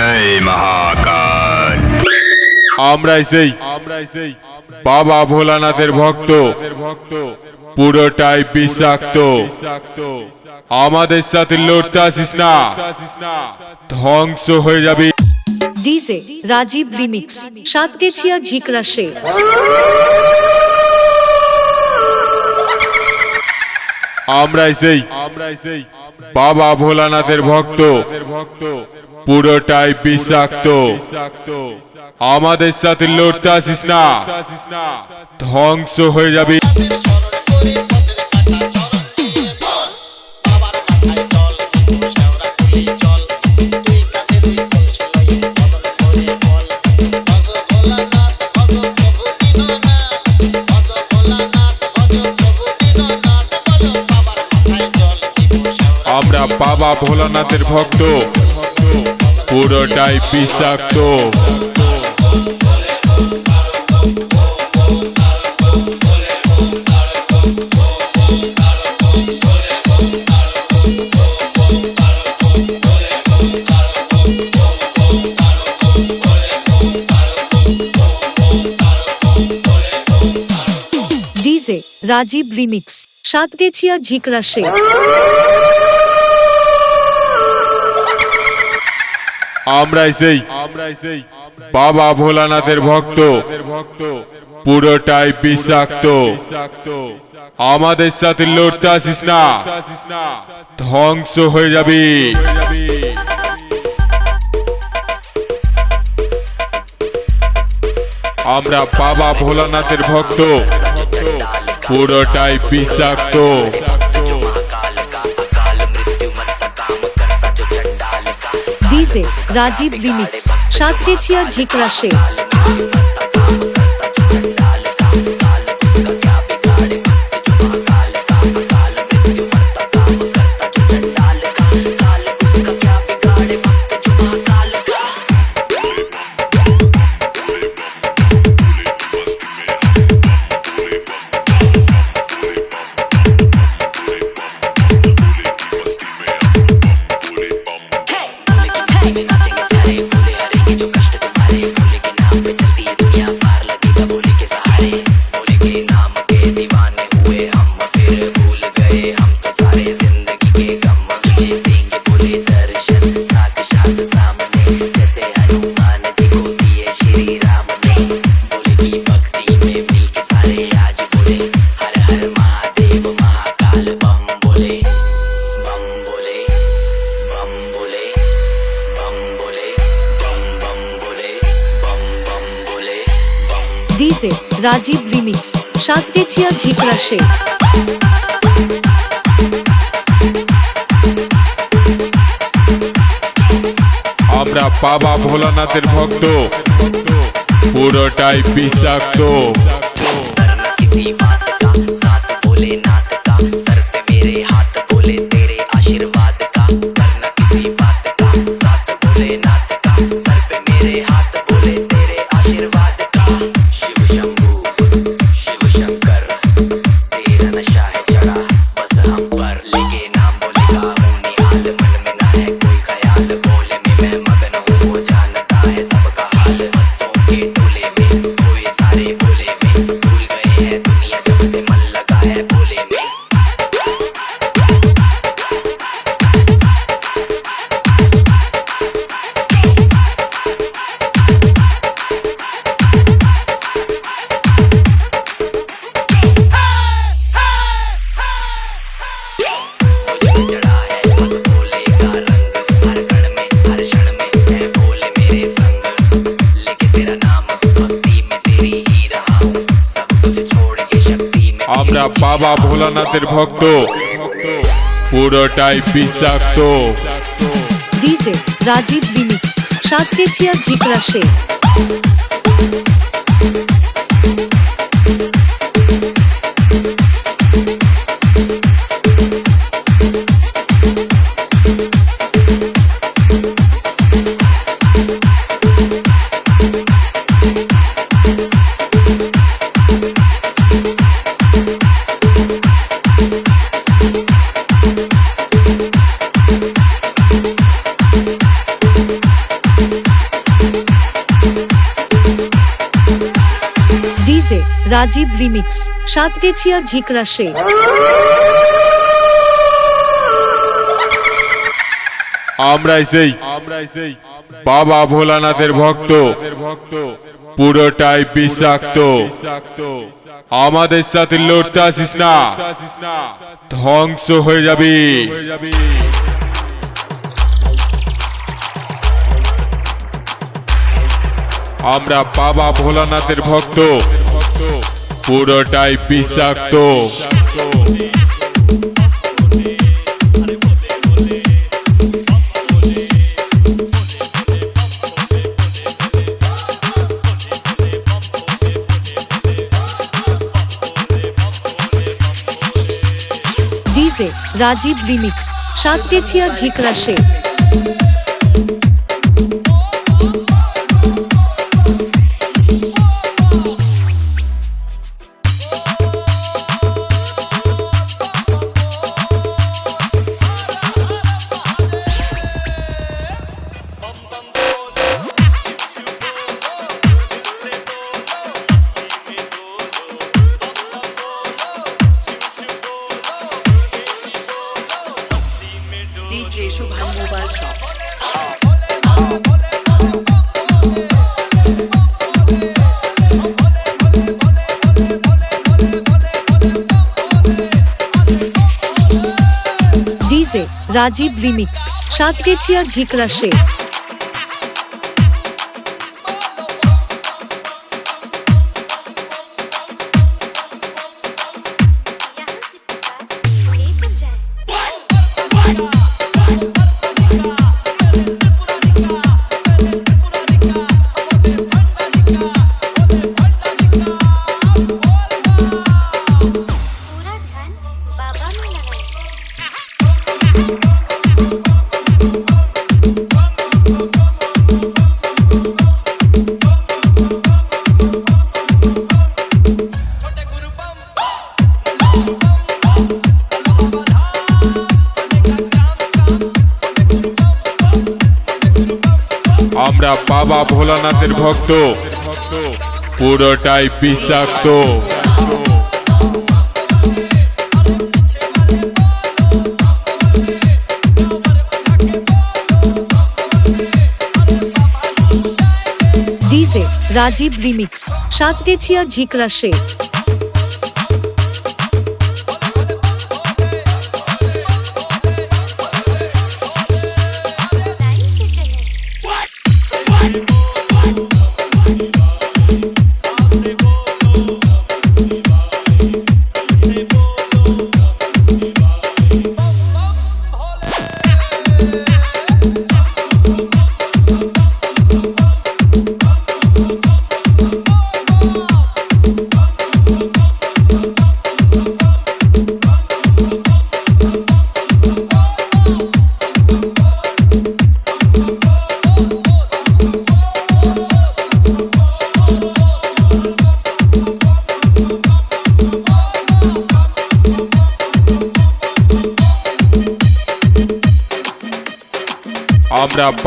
জয় মহাকাল। আমরাই সেই আমরাই সেই বাবা ভোলানাথের ভক্ত। ভক্ত পুরোটাই বিষাক্ত। আমাদের সাথে লড়তে আসিস না। ধ্বংস হয়ে যাবি। ডিজে রাজীব রিমিক্স সাতগেছিয়া ঝিকরাশে আমরাই সেই আমরাই সেই বাবা ভোলানাথের ভক্ত ভক্ত। পুরোটাই বিষাক্ত। আমাদের সাথে লড়তে আসিস না। ধ্বংস হয়ে যাবি। আমরা বাবা ভোলানাথের ভক্ত। পুরোটাই বিষাক্ত। ডিজে রাজীব রিমিক্স সাতগেছিয়া ঝিকরাশে আমরাই সেই আমরাই সেই বাবা ভোলানাথের ভক্ত ভক্ত। পুরোটাই বিষাক্ত। আমাদের সাথে লড়তে আসিস না। ধ্বংস হয়ে যাবি। আমরা বাবা ভোলানাথের ভক্ত। পুরোটাই বিষাক্ত। রাজীব রিমিক্স সাতগেছিয়া ঝিকরাশে बम রাজীব রিমিক্স সাতগেছিয়া ঝিকরাশে আমরা বাবা ভোলানাথের ভক্ত পুরোটাই বিষাক্ত। বাবা ভোলানাথের ভক্ত। পুরোটাই বিষাক্ত। ডিজে রাজীব রিমিক্স সাতগেছিয়া ঝিকরাশে রাজীব রিমিক্স, সাতগেছিয়া ঝিকরা সে আমরাই সেই আমরাই সেই বাবা ভোলানাথের ভক্ত ভক্ত। পুরোটাই বিষাক্ত। আমাদের সাথে লড়তে আসিস না। ধ্বংস হয়ে যাবি। আমরা বাবা ভোলানাথের ভক্ত। পুরোটাই বিষাক্ত। ডিজে রাজীব রিমিক্স সাতগেছিয়া ঝিকরা সে রাজীব রিমিক্স সাতগেছিয়া ঝিকরা সে জগন্নাথের ভক্ত। পুরোটাই বিষাক্ত। রাজীব রিমিক্স সাত গেছিয়া জিকরা শেখ।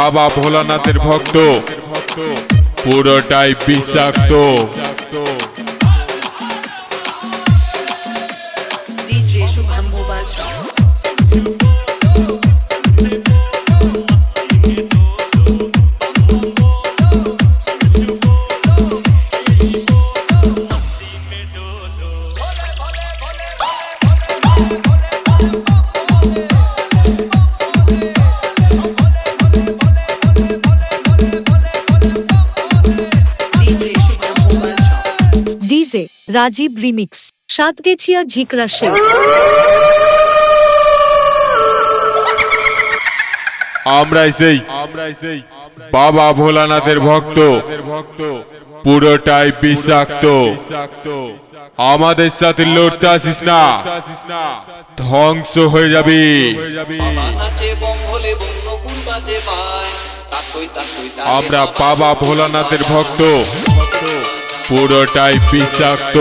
বাবা ভোলানাথের ভক্ত। পুরোটাই বিষাক্ত। রাজীব রিমিক্স, সাতগেছিয়া ঝিকরা আমরাই সেই আমরাই সেই বাবা ভোলানাথের ভক্ত ভক্ত। পুরোটাই বিষাক্ত। আমাদের সাথে লড়তে আসিস না। ধ্বংস হয়ে যাবি। আমরা বাবা ভোলানাথের ভক্ত। পুরোটাই বিষাক্ত।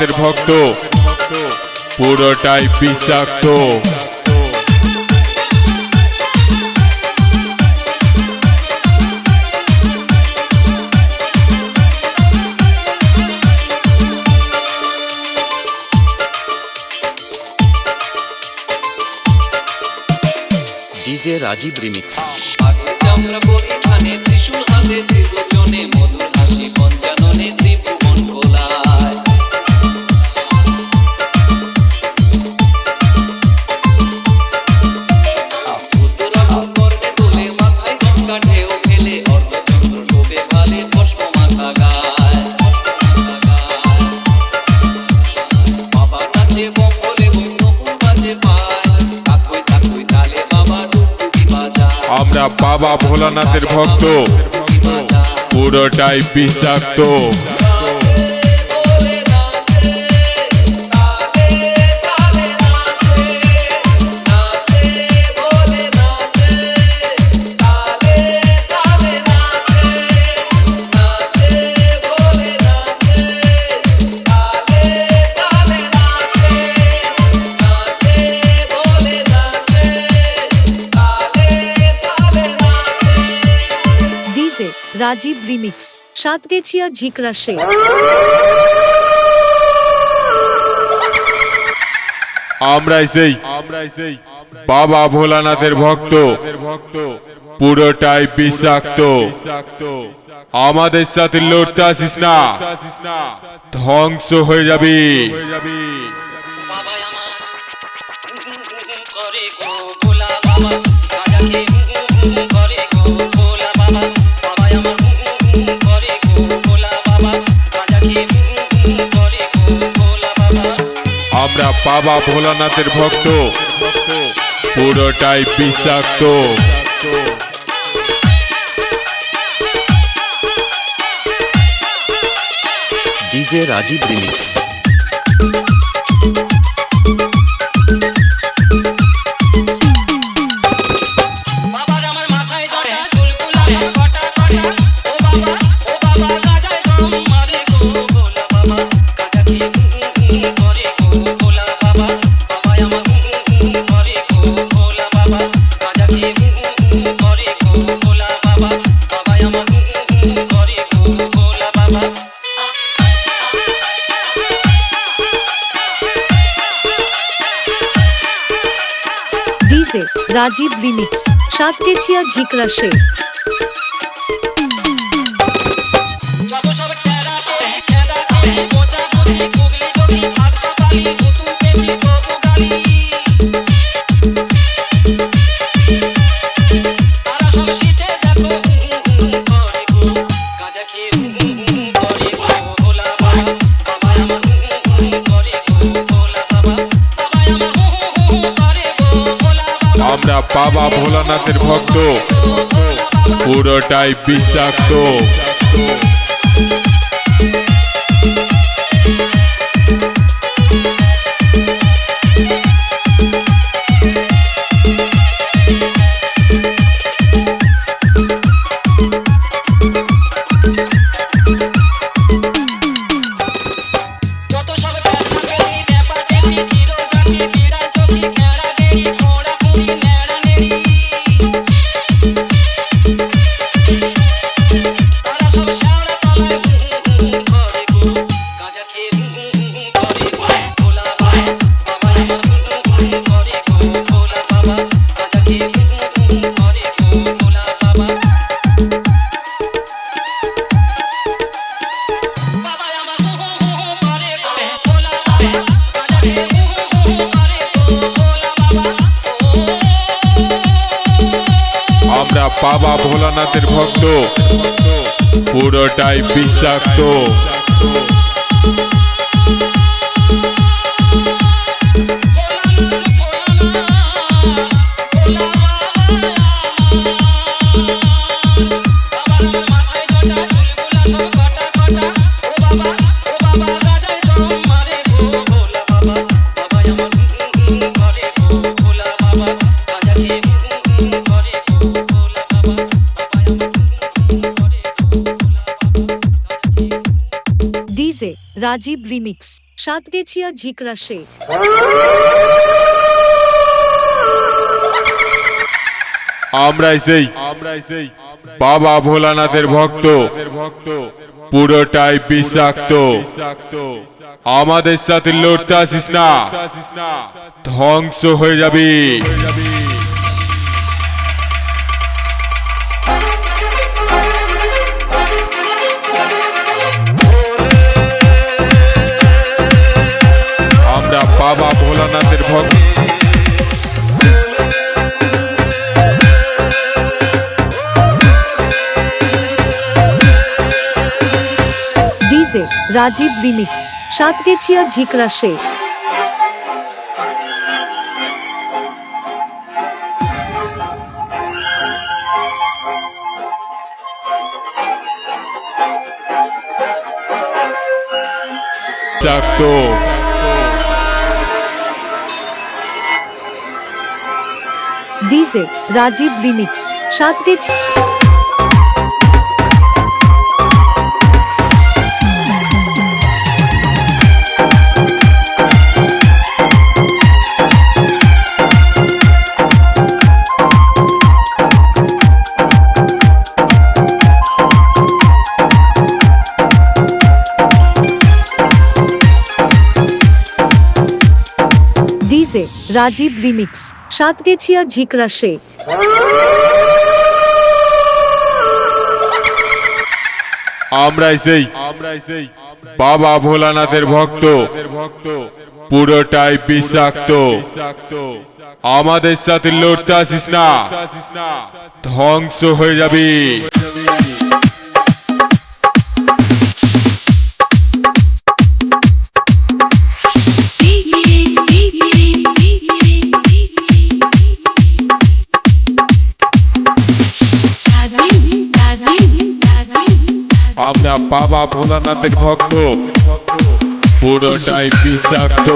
বাসের ভক্ত। পুরোটাই বিষাক্ত। DJ Rajib remix. আমরা পরিধানে ত্রিশূল হাতে ত্রিভুজনে মধুর হাসি পঞ্চান আমরা বাবা ভোলানাথের ভক্ত। পুরোটাই বিষাক্ত। রাজীব রিমিক্স সাত গেছিয়া ঝিকরা সে আমরাই সেই আমরাই সেই বাবা ভোলানাথের ভক্ত ভক্ত। পুরোটাই বিষাক্ত। আমাদের সাথে লড়তে আসিস না। ধ্বংস হয়ে যাবি। যারা বাবা ভোলানাথের ভক্ত। পুরোটাই বিষাক্ত। DJ Rajib remix. Rajib remix Satgachhia Jhikra Sheikh Thank you. আমাদের ভক্ত পুরোটাই বিষাক্ত। পুরোটাই বিষাক্ত। রাজীব রিমিক্স, সাতগেছিয়া ঝিকরাশে আমরাই সেই আমরাই সেই বাবা ভোলানাথের ভক্ত ভক্ত। পুরোটাই বিষাক্ত। আমাদের সাথে লড়তে আসিস না। ধ্বংস হয়ে যাবি। বাবা ভোলানাথের ভক্ত। ডিজে রাজীব রিমিক্স সাতগেছিয়া ঝিকরাশে বিষাক্ত DJ Rajib remix Satgachhi DJ Rajib remix, Satgachhia ঝিকরাশে আমরাই সেই আমরাই সেই বাবা ভোলানাথের ভক্ত ভক্ত। পুরোটাই বিষাক্ত। আমাদের সাথে লড়তে আসিস না। ধ্বংস হয়ে যাবি। আমরা বাবা ভোলানাথের ভক্ত। পুরোটাই বিষাক্ত।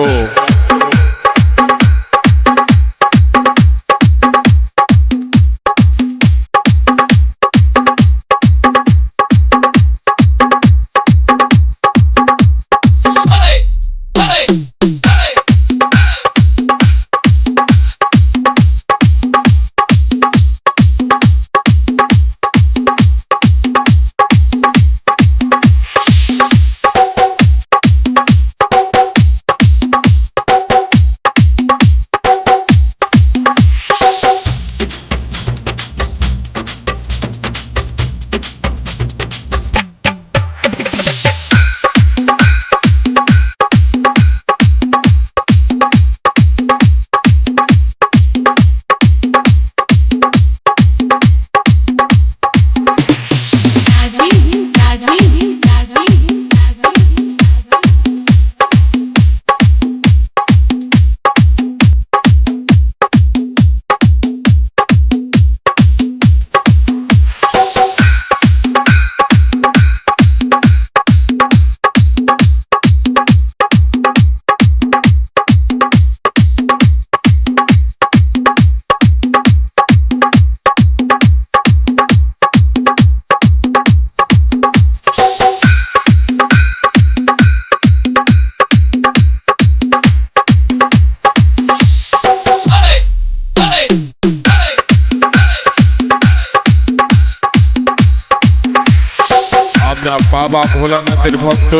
বাবা ভোলানাথের ভক্ত।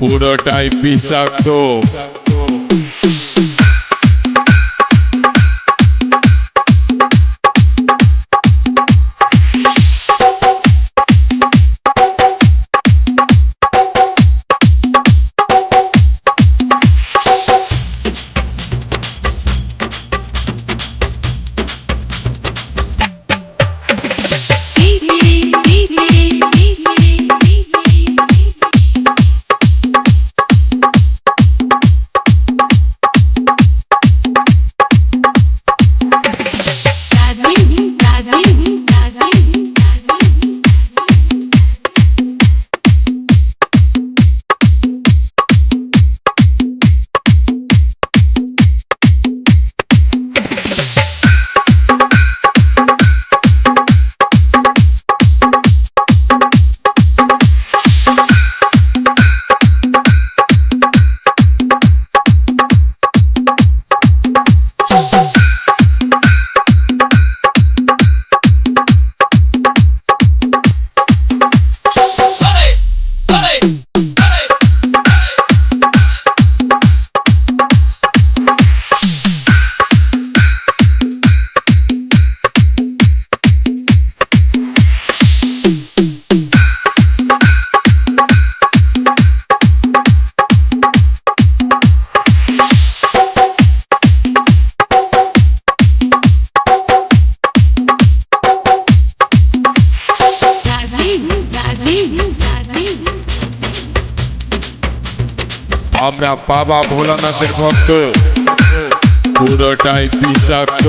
পুরোটাই বিষাক্ত। বাবা ভোলানাথের ভক্ত। পুরোটাই বিষাক্ত।